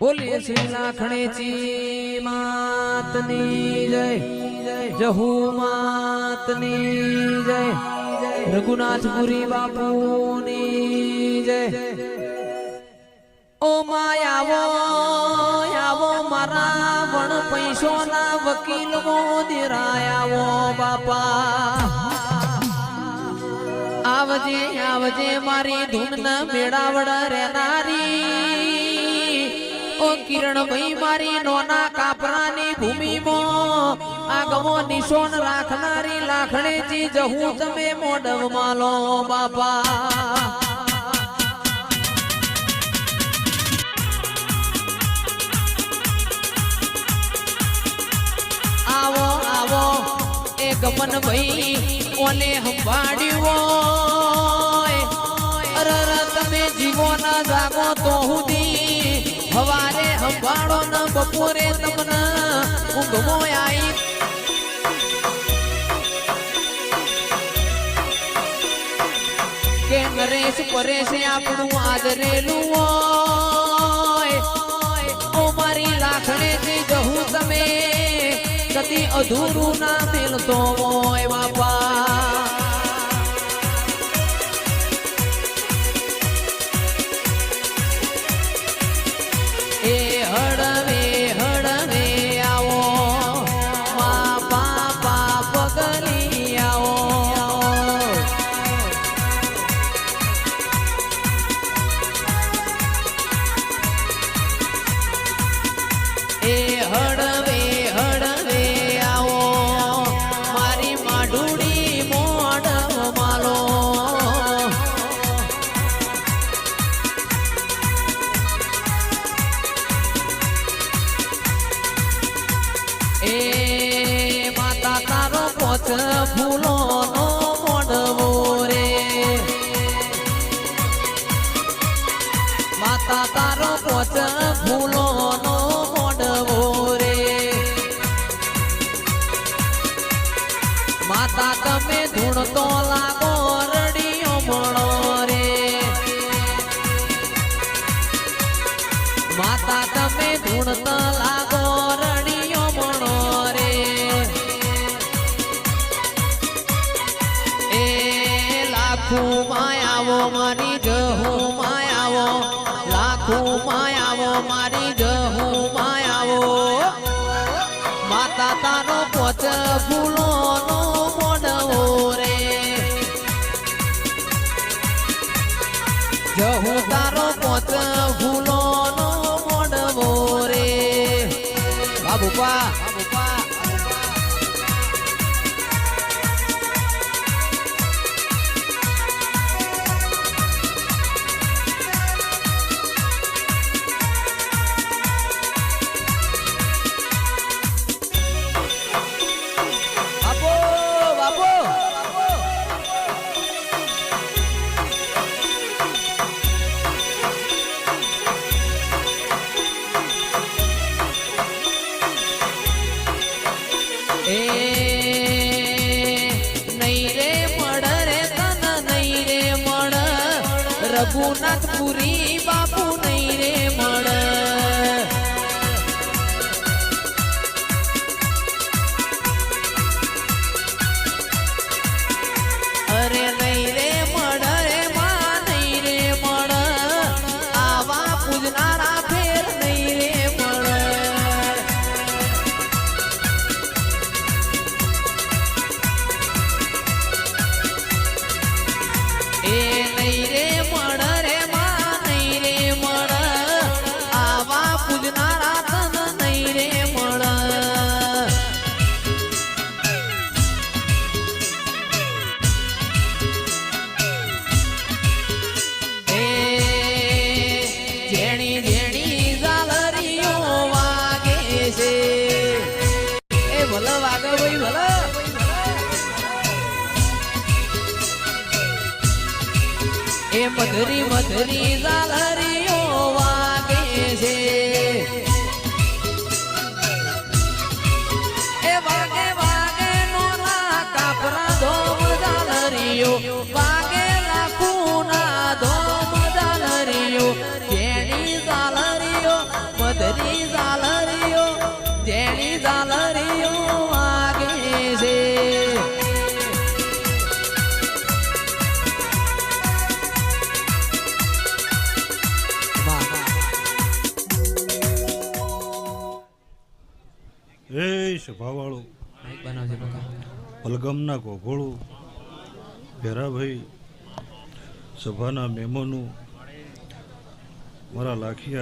બોલીએ શ્રી લાખણેજી માતની જય, જહુ માતની જય, રઘુનાથપુરી બાપુની જય. ઓ માયાવો આવો મારા વણ પૈસોના વકીલ મોદિરાયાવો બાપા. આવજે આવજે મારી ધૂન મેળાવડ રહેનારી. ઓ કિરણભાઈ મારી નોના કાપરાની ભૂમિમાં. આગમો નિશોન રાખનારી લાખણેજી જહું તમે મોડવ માલો બાપા. ગમન ભાઈ ઓને સંભાળ્યું અરર, તમે જીવો ના જાગો તો હુદી હવારે સંભાળો ન બપોરે તમને ઊંઘમો આઈ. કે નરેશ પરેશ આપણું આદરેલું હોય. ઓ મારી લાખણે થી જહું તમે. કદી અધૂરું ના મિલતો હોય. ફૂલો નો મોડવો રે માતા તારો પોચ ફૂલો નો મોડવો રે માતા તમે ધૂણતો લાગો રડિયો મળો રે માતા તમે ધૂણતા લાખું માયાવો મારી જહુ માયાવો લાખું માયાવો મારી જહુ માયાવો માતા તારો પોચ ફૂલો નો મોડવો રે. જહુ તારો પોચ ફૂલો નો મોડવો રે. બાબુપા નહીં રે મળ રે તન નહીં રે મળ. રઘુનાથપુરી બાપુ નહીં રે મળ. જેણી જેણી ઝાલરીઓ વાગે એ ભલે એ મધરી મધરી ઝાલરીઓ ધોમ ઝાલરીઓ કેણી ઝાલરીઓ આગે છે. એ. પલગમના ભેરાભાઈ સભાના મહેમાનો મારા લાખિયા